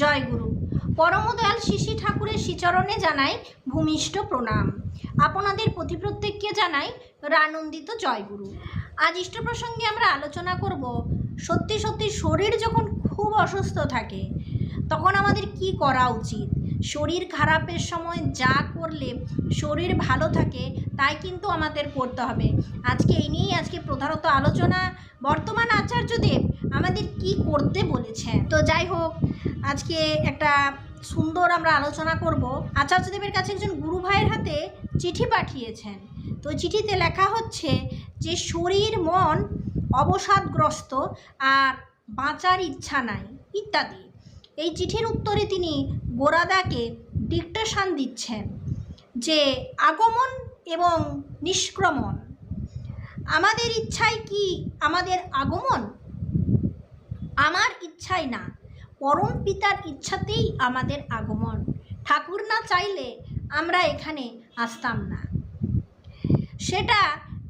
জয়গুরু পরমদয়াল শিশি ঠাকুরের শ্রীচরণে জানাই ভূমিষ্ঠ প্রণাম। আপনাদের প্রতি প্রত্যেককে জানাই রানন্দিত জয়গুরু আজ ইষ্ট প্রসঙ্গে আমরা আলোচনা করব, সত্যি সত্যি শরীর যখন খুব অসুস্থ থাকে, তখন আমাদের কি করা উচিত? শরীর খারাপের সময় যা করলে শরীর ভালো থাকে, তাই কিন্তু আমাদের করতে হবে। আজকে এই নিয়েই প্রধানত আলোচনা বর্তমান আচার্যদেব আমাদের কি করতে বলেছেন? তো যাই হোক, আজকে একটা সুন্দর আমরা আলোচনা করব। আচার্যদেবের কাছে একজন গুরু ভাইয়ের হাতে চিঠি পাঠিয়েছেন। তো চিঠিতে লেখা হচ্ছে যে, শরীর, মন অবসাদগ্রস্ত আর বাঁচার ইচ্ছা নাই ইত্যাদি। এই চিঠির উত্তরে তিনি গোরাদাকে ডিকটেশন দিচ্ছেন যে, আগমন এবং নিষ্ক্রমণ আমাদের ইচ্ছাই কি আমাদের আগমন? আমার ইচ্ছাই না। পরম পিতার ইচ্ছাতেই আমাদের আগমন। ঠাকুর না চাইলে আমরা এখানে আসতাম না। সেটা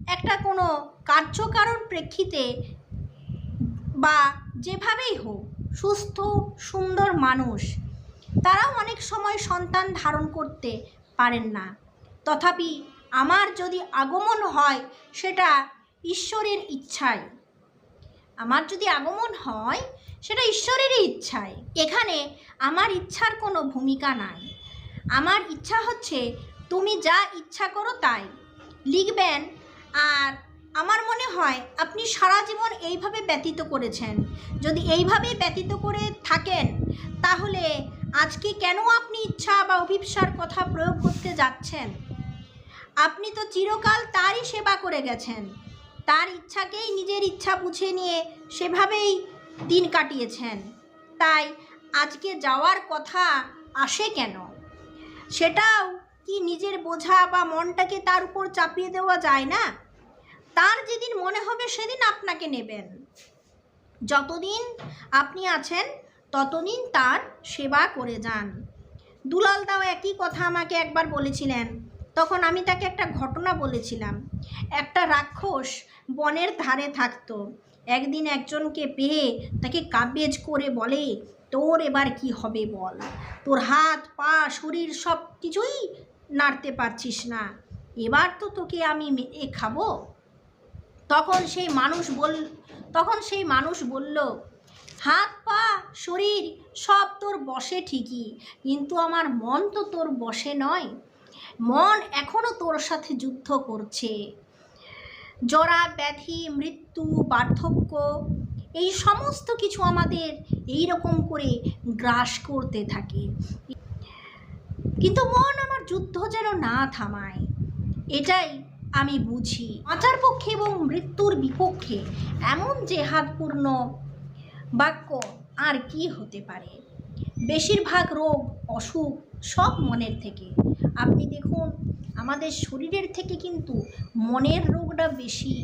একটা কোনো কার্যকারণ প্রেক্ষিতে বা যেভাবেই হোক, সুস্থ, সুন্দর মানুষ, তারাও অনেক সময় সন্তান ধারণ করতে পারেন না। তথাপি আমার যদি আগমন হয়, সেটা ঈশ্বরের ইচ্ছায় আমার যদি আগমন হয়, সেটা ঈশ্বরেরই ইচ্ছায় এখানে আমার ইচ্ছার কোনো ভূমিকা নাই। আমার ইচ্ছা হচ্ছে, তুমি যা ইচ্ছা করো তাই। লিখবেন, আর আমার মনে হয় আপনি সারা জীবন এইভাবে ব্যতীত করেছেন। যদি এইভাবে ব্যতীত করে থাকেন, তাহলে আজকে কেন আপনি ইচ্ছা বা অভিপ্সার কথা প্রয়োগ করতে যাচ্ছেন? আপনি তো চিরকাল তারই সেবা করে গেছেন। তার ইচ্ছাকেই নিজের ইচ্ছা বুঝে নিয়ে সেভাবেই দিন কাটিয়েছেন। তাই আজকে যাওয়ার কথা আসে কেন? সেটাও কি নিজের বোঝা বা মনটাকে তার উপর চাপিয়ে দেওয়া যায় না? তার যেদিন মনে হবে সেদিন আপনাকে নেবেন। যতদিন আপনি আছেন, ততদিন তার সেবা করে যান। দুলাল দাও একই কথা আমাকে একবার বলেছিলেন। তখন আমি তাকে একটা ঘটনা বলেছিলাম। একটা রাক্ষস বনের ধারে থাকতো। একদিন একজনকে পেয়ে তাকে কাব্যেজ করে বলে, তোর এবার কি হবে বল? তোর হাত, পা, শরীর সব কিছুই নাড়তে পারছিস না। এবার তো তোকে আমি এ খাব। তখন সেই মানুষ বল, তখন সেই মানুষ বলল, হাত, পা, শরীর সব তোর বসে ঠিকই, কিন্তু আমার মন তো তোর বসে নয়। মন এখনও তোর সাথে যুদ্ধ করছে। জরা, ব্যাধি, মৃত্যু, বার্ধক্য, এই সমস্ত কিছু আমাদের এই রকম করে গ্রাস করতে থাকে। কিন্তু মন আমার যুদ্ধ যেন না থামায়, এটাই আমি বুঝি। বাঁচার পক্ষে এবং মৃত্যুর বিপক্ষে এমন যে হাতপূর্ণ বাক্য আর কি হতে পারে? বেশিরভাগ রোগ, অসুখ সব মনের থেকে। আপনি দেখুন, আমাদের শরীরের থেকে কিন্তু মনের রোগটা বেশি।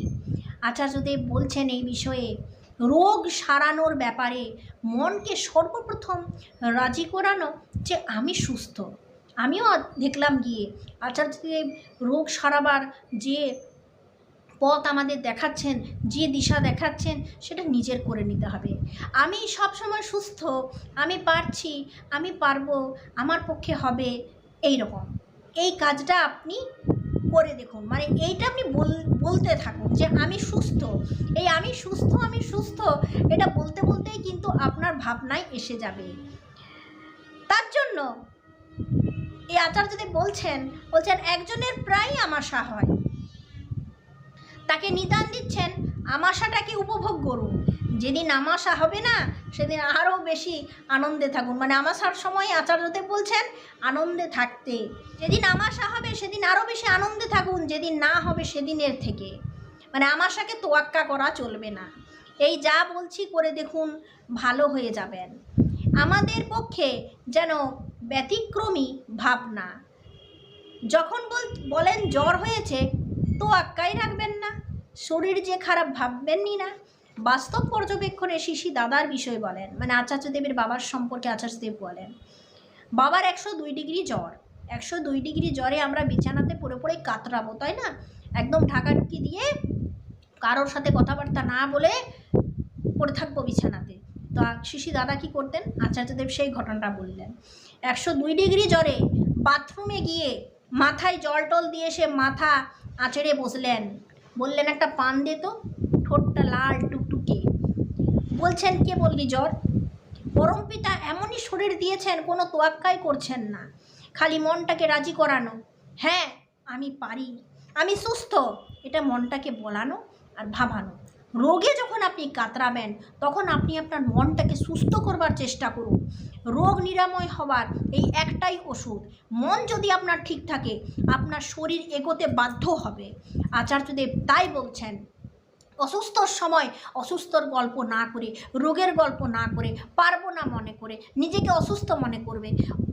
আচার্যদেব বলছেন এই বিষয়ে, রোগ সারানোর ব্যাপারে মনকে সর্বপ্রথম রাজি করানো যে আমি সুস্থ। আমিও দেখলাম গিয়ে, আচার্যদেব রোগ সারাবার যে পথ আমাদের দেখাচ্ছেন, যে দিশা দেখাচ্ছেন, সেটা নিজের করে নিতে হবে। আমি সব সময় সুস্থ, আমি পারছি, আমি পারব, আমার পক্ষে হবে এই রকম এই কাজটা আপনি করে দেখুন। মানে এইটা আপনি বল, বলতে থাকুন যে আমি সুস্থ। এই আমি সুস্থ আমি সুস্থ, এটা বলতে বলতেই কিন্তু আপনার ভাবনায় এসে যাবে। তার জন্য এই আচার্যদেব বলছেন বলছেন, একজনের প্রায় আমাশা হয়। তাকে নিদান দিচ্ছেন আমাশাটাকে উপভোগ করুন? যেদিন আমাশা হবে না, সেদিন আরও বেশি আনন্দে থাকুন। মানে আমাশার সময় আচার্যদেব বলছেন, আনন্দে থাকতে। যেদিন আমাশা হবে, সেদিন আরও বেশি আনন্দে থাকুন, যেদিন না হবে, সেদিনের থেকে। মানে আমাশাকে তোয়াক্কা করা চলবে না। এই যা বলছি করে দেখুন, ভালো হয়ে যাবেন। আমাদের পক্ষে যেন ব্যতিক্রমী ভাবনা। যখন বল, বলেন জ্বর হয়েছে তো আক্কাই রাখবেন না। শরীর যে খারাপ ভাববেনই না। বাস্তব পর্যবেক্ষণে শিশি দাদার বিষয় বলেন মানে আচার্যদেবের বাবার সম্পর্কে আচার্যদেব বলেন, বাবার একশো দুই ডিগ্রি জ্বর। একশো দুই ডিগ্রি জ্বরে আমরা বিছানাতে পড়ে পড়ে কাতরাবো, তাই না? একদম ঢাকাঢুকি দিয়ে কারোর সাথে কথাবার্তা না বলে পড়ে থাকব বিছানাতে। তো শিশি দাদা কি করতেন? আচার্যদেব সেই ঘটনাটা বললেন। একশো দুই ডিগ্রি জ্বরে বাথরুমে গিয়ে মাথায় জল টল দিয়ে সে মাথা আঁচড়ে বসলেন। বললেন একটা পান দে তো, ঠোঁটটা লাল টুকটুকে। বলছেন, কে বললি জ্বর? পরম পিতা এমনই শরীর দিয়েছেন, কোনো তোয়াক্কাই করছেন না। খালি মনটাকে রাজি করানো। হ্যাঁ আমি পারি। আমি সুস্থ। এটা মনটাকে বলানো আর ভাবানো। রোগে যখন আপনি কাতরাবেন, তখন আপনি আপনার মনটাকে সুস্থ করবার চেষ্টা করুন। রোগ নিরাময় হবার এই একটাই ওষুধ। মন যদি আপনার ঠিক থাকে, আপনার শরীর এগোতে বাধ্য হবে। আচার্যদেব তাই বলছেন, অসুস্থর সময় অসুস্থর গল্প না করে, রোগের গল্প না করে, পারব না মনে করে, নিজেকে অসুস্থ মনে করবে।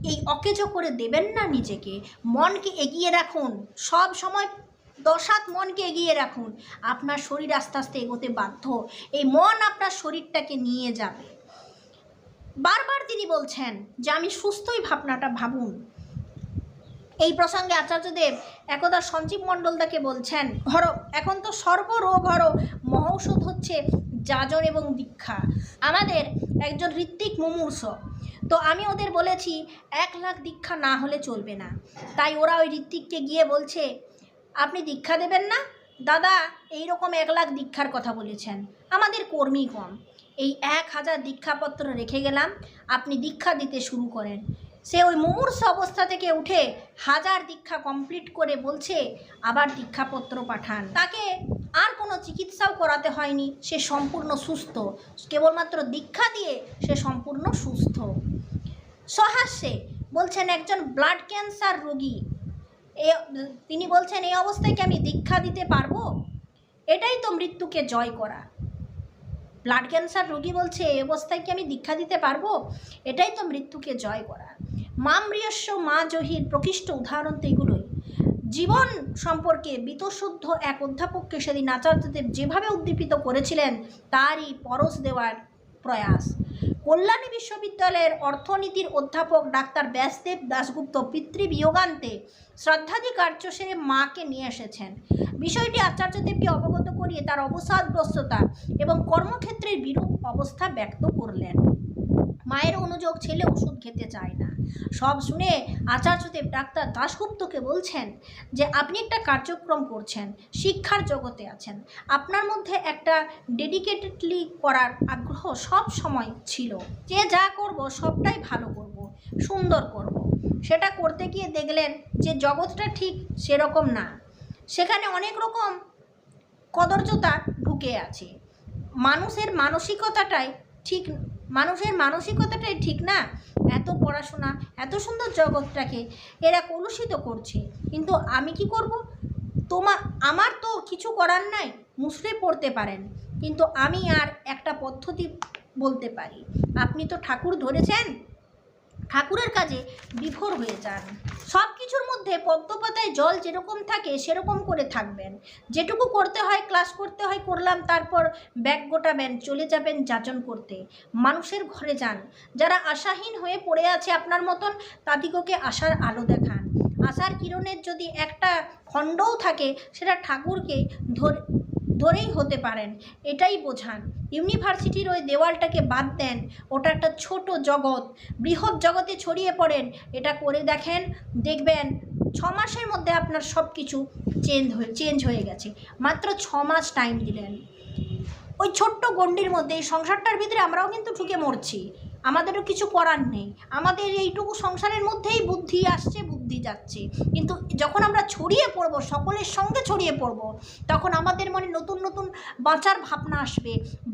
এই অকেজো করে দেবেন না নিজেকে। মনকে এগিয়ে রাখুন। সব সময় দশাত মনকে এগিয়ে রাখুন। আপনার শরীর আস্তে আস্তে এগোতে বাধ্য। এই মন আপনার শরীরটাকে নিয়ে যাবে। বারবার তিনি বলছেন যে, আমি সুস্থই ভাবনাটা ভাবুন। এই প্রসঙ্গে আচার্যদেব একদা সঞ্জীব মণ্ডলদাকে বলছেন হর এখন তো সর্বরোগ হর মহৌষধ হচ্ছে যাজন এবং দীক্ষা। আমাদের একজন ঋত্বিক মুমূর্ষ। তো আমি ওদের বলেছি, এক লাখ দীক্ষা না হলে চলবে না। তাই ওরা ওই ঋত্বিককে গিয়ে বলছে আপনি দীক্ষা দেবেন না? দাদা এই রকম এক লাখ দীক্ষার কথা বলেছেন। আমাদের কর্মী কম। এই এক হাজার দীক্ষাপত্র রেখে গেলাম, আপনি দীক্ষা দিতে শুরু করেন। সে ওই মুমূর্ষ অবস্থা থেকে উঠে হাজার দীক্ষা কমপ্লিট করে বলছে, আবার দীক্ষাপত্র পাঠান। তাকে আর কোনো চিকিৎসাও করাতে হয়নি। সে সম্পূর্ণ সুস্থ। কেবলমাত্র দীক্ষা দিয়ে সে সম্পূর্ণ সুস্থ। সহাস্যে বলছেন, একজন ব্লাড ক্যান্সার রোগী। এ, তিনি বলছেন, এই অবস্থায় কি আমি দীক্ষা দিতে পারব? এটাই তো মৃত্যুকে জয় করা। ব্লাড ক্যান্সার রোগী বলছে, এই অবস্থায় কি আমি দীক্ষা দিতে পারব? এটাই তো মৃত্যুকে জয় করা। মামৃয়স্য মা জহির প্রকৃষ্ট উদাহরণ তো এগুলোই। জীবন সম্পর্কে বিতশুদ্ধ এক অধ্যাপককে সেদিন আচার্যদেব যেভাবে উদ্দীপিত করেছিলেন, তারই পরশ দেওয়ার প্রয়াস। কল্যাণী বিশ্ববিদ্যালয়ের অর্থনীতির অধ্যাপক ডাক্তার ব্যাসদেব দাশগুপ্ত পিতৃবিয়োগান্তে শ্রদ্ধাদি কার্য সেরে মাকে নিয়ে এসেছেন। বিষয়টি আচার্যদেবকে অবগত করিয়ে তার অবসাদগ্রস্ততা এবং কর্মক্ষেত্রের বিরূপ অবস্থা ব্যক্ত করলেন। মায়ের অনুযোগ ছেলে ওষুধ খেতে চায় না। সব শুনে আচার্যদেব ডাক্তার দাশগুপ্তকে বলছেন যে, আপনি একটা কার্যক্রম করছেন, শিক্ষার জগতে আছেন। আপনার মধ্যে একটা ডেডিকেটেডলি করার আগ্রহ সব সময় ছিল। যে যা করব, সবটাই ভালো করব, সুন্দর করব। সেটা করতে গিয়ে দেখলেন যে, জগৎটা ঠিক সেরকম না। সেখানে অনেক রকম কদর্যতা ঢুকে আছে। মানুষের মানসিকতাটাই ঠিক মানুষের মানসিকতাটাই ঠিক না। এত পড়াশোনা, এত সুন্দর জগৎটাকে এরা কলুষিত করছে। কিন্তু আমি কি করব? তোমা আমার তো কিছু করার নাই মুসলে পড়তে পারেন। কিন্তু আমি আর একটা পদ্ধতি বলতে পারি। আপনি তো ঠাকুর ধরেছেন? ঠাকুরের কাজে বিভোর হয়ে যান। সব কিছুর মধ্যে পদ্মপাতায় জল যেরকম থাকে সেরকম করে থাকবেন। যেটুকু করতে হয়, ক্লাস করতে হয়, করলাম, তারপর ব্যাগ গোটাবেন, চলে যাবেন যাচন করতে। মানুষের ঘরে যান। যারা আশাহীন হয়ে পড়ে আছে আপনার মতন, তাদিগকে আশার আলো দেখান। আশার কিরণের যদি একটা খণ্ডও থাকে, সেটা ঠাকুরকে ধরে ধরেই হতে পারেন। এটাই বোঝান। ইউনিভার্সিটির ওই দেওয়ালটাকে বাদ দেন। ওটা একটা ছোট জগৎ। বৃহৎ জগতে ছড়িয়ে পড়েন। এটা করে দেখেন, দেখবেন ছ মাসের মধ্যে আপনার সব কিছু চেঞ্জ হয়ে চেঞ্জ হয়ে গেছে। মাত্র ছ মাস টাইম দিলেন। ওই ছোট্ট গণ্ডির মধ্যে এই সংসারটার ভিতরে আমরাও কিন্তু ঠুকে মরছি। আমাদেরও কিছু করার নেই। আমাদের এইটুকু সংসারের মধ্যেই বুদ্ধি আসছে, বুদ্ধি যাচ্ছে। কিন্তু যখন আমরা ছড়িয়ে পড়ব, সকলের সঙ্গে ছড়িয়ে পড়ব, তখন আমাদের মনে নতুন নতুন বাঁচার ভাবনা আসবে,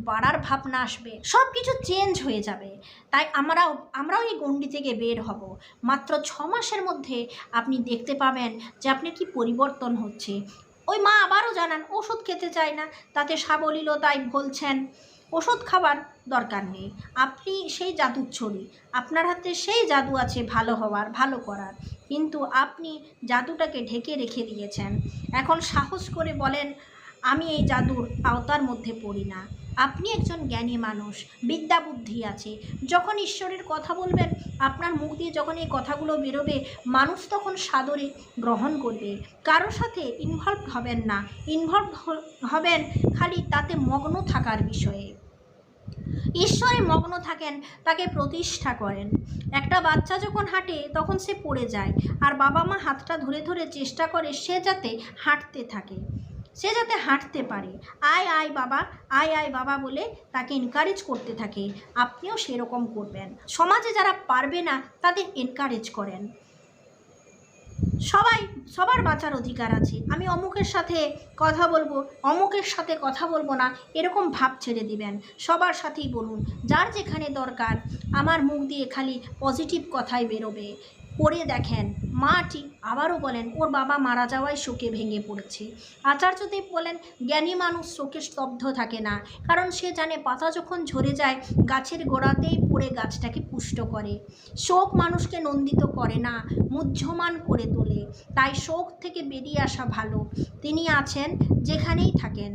বাড়ার ভাবনা আসবে সব কিছু চেঞ্জ হয়ে যাবে। তাই আমরাও আমরাও এই গণ্ডি থেকে বের হব। মাত্র ছ মাসের মধ্যে আপনি দেখতে পাবেন যে আপনার কি পরিবর্তন হচ্ছে। ওই মা আবারও জানান, ওষুধ খেতে চায় না, তাতে সাবলীলতায় বলছেন ওষুধ খাবার দরকার নেই। আপনি সেই জাদুর ছড়ি। আপনার হাতে সেই জাদু আছে ভালো হওয়ার, ভালো করার। কিন্তু আপনি জাদুটাকে ঢেকে রেখে দিয়েছেন। এখন সাহস করে বলেন, আমি এই জাদুর আওতার মধ্যে পড়ি না। আপনি একজন জ্ঞানী মানুষ, বিদ্যা বুদ্ধি আছে। যখন ঈশ্বরের কথা বলবেন, আপনার মুখ দিয়ে যখন এই কথাগুলো বেরোবে, মানুষ তখন সাদরে গ্রহণ করবে। কারও সাথে ইনভলভ হবেন না। ইনভলভ হবেন খালি তাতে মগ্ন থাকার বিষয়ে। ঈশ্বরে মগ্ন থাকেন, তাকে প্রতিষ্ঠা করেন। একটা বাচ্চা যখন হাঁটে, তখন সে পড়ে যায়, আর বাবা মা হাতটা ধরে ধরে চেষ্টা করে সে যাতে হাঁটতে থাকে। সে যাতে হাঁটতে পারে। আয় আয় বাবা, আয় আয় বাবা বলে তাকে এনকারেজ করতে থাকে। আপনিও সেরকম করবেন। সমাজে যারা পারবে না, তাদের এনকারেজ করেন। সবাই, সবার বাঁচার অধিকার আছে। আমি অমুকের সাথে কথা বলব, অমুকের সাথে কথা বলব না, এরকম ভাব ছেড়ে দিবেন। সবার সাথেই বলুন, যার যেখানে দরকার, আমার মুখ দিয়ে খালি পজিটিভ কথাই বেরোবে। পড়ে দেখেন। মা ঠিক আবারও বলেন, ওর বাবা মারা যাওয়ায় শোকে ভেঙে পড়েছে। আচার্যদেব বলেন, জ্ঞানী মানুষ শোকে স্তব্ধ থাকে না, কারণ সে জানে পাতা যখন ঝরে যায়, গাছের গোড়াতেই পড়ে গাছটাকে পুষ্ট করে। শোক মানুষকে নন্দিত করে না, মুহ্যমান করে তোলে। তাই শোক থেকে বেরিয়ে আসা ভালো। তিনি আছেন যেখানেই থাকেন।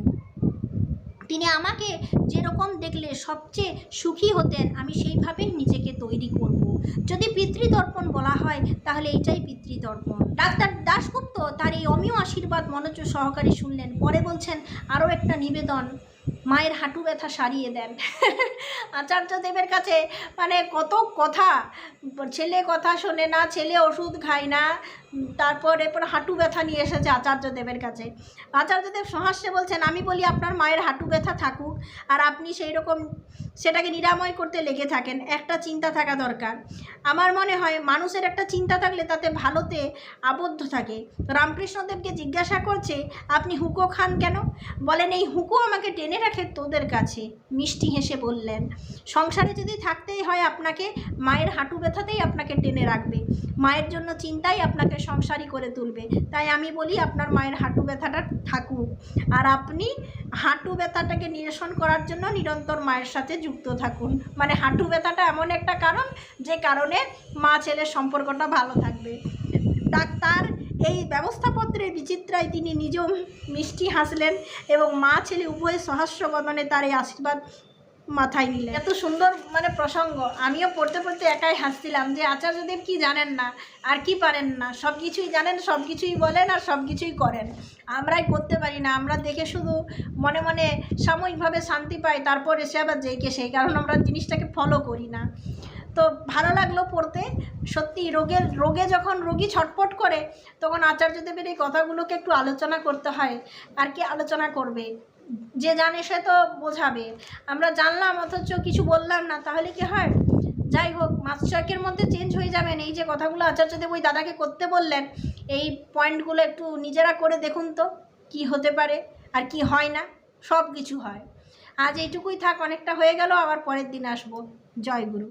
তিনি আমাকে যেরকম দেখলে সবচেয়ে সুখী হতেন, আমি সেইভাবেই নিজেকে তৈরি করব। যদি পিতৃদর্পণ বলা হয়, তাহলে এটাই পিতৃদর্পণ। ডাক্তার দাশগুপ্ত তার এই অমীয় আশীর্বাদ মনোযোগ সহকারে শুনলেন। পরে বলছেন আরও একটা নিবেদন, মায়ের হাঁটু ব্যথা সারিয়ে দেন। আচার্য দেবের কাছে মানে কত কথা, ছেলে কথা শোনে না, ছেলে ওষুধ খায় না তারপর এরপর হাঁটু ব্যথা নিয়ে এসেছে আচার্য দেবের কাছে। আচার্য দেব সহাস্যে বলছেন, আমি বলি আপনার মায়ের হাঁটু ব্যথা থাকুক আর আপনি সেই রকম সেটাকে নিরাময় করতে লেগে থাকেন, একটা চিন্তা থাকা দরকার। আমার মনে হয় মানুষের একটা চিন্তা থাকলে তাতে ভালোতে আবদ্ধ থাকে। রামকৃষ্ণদেবকে জিজ্ঞাসা করছে, আপনি হুকো খান কেন? বলেন, এই হুকো আমাকে টেনে রাখে তোদের কাছে। মিষ্টি হেসে বললেন, সংসারে যদি থাকতেই হয় আপনাকে, মায়ের হাঁটু ব্যথাতেই আপনাকে টেনে রাখবে। মায়ের জন্য চিন্তাই আপনাকে করে তুলবে। তাই আমি বলি আপনার মায়ের হাঁটু ব্যথাটা থাকুক। আর আপনি হাঁটু ব্যথাটাকে নিরসন করার জন্য নিরন্তর মায়ের সাথে যুক্ত থাকুন। মানে হাঁটু ব্যথাটা এমন একটা কারণ যে কারণে মা ছেলের সম্পর্কটা ভালো থাকবে। ডাক্তার এই ব্যবস্থাপত্রের বিচিত্রায় তিনি নিজেও মিষ্টি হাসলেন এবং মা ছেলে উভয় সহাস্য বদনে তার এই আশীর্বাদ মাথায় নিলেন। এত সুন্দর মানে প্রসঙ্গ। আমিও পড়তে পড়তে একাই হাসছিলাম যে, আচার্যদেব কি জানেন না? আর কি পারেন না? সব কিছুই জানেন সব কিছুই বলেন, আর সব কিছুই করেন। আমরাই করতে পারি না। আমরা দেখে শুধু মনে মনে সাময়িকভাবে শান্তি পাই, তারপর এসে আবার যেইকে সেই কারণ আমরা জিনিসটাকে ফলো করি না। তো ভালো লাগল পড়তে। সত্যি রোগের, রোগে যখন রোগী ছটপট করে, তখন আচার্যদেবের এই কথাগুলোকে একটু আলোচনা করতে হয়। আর কি আলোচনা করবে? যে জানে সে তো বোঝাবে। আমরা জানলাম, অথচ কিছু বললাম না, তাহলে কি হয়? যাই হোক, মাস ছয়েকের মধ্যে চেঞ্জ হয়ে যাবেন এই যে কথাগুলো আচার্যদেব ওই দাদাকে করতে বললেন, এই পয়েন্টগুলো একটু নিজেরা করে দেখুন তো, কি হতে পারে আর কি হয় না সব কিছু হয়। আজ এইটুকুই থাক, অনেকটা হয়ে গেল, আবার পরের দিন আসব। জয় গুরু।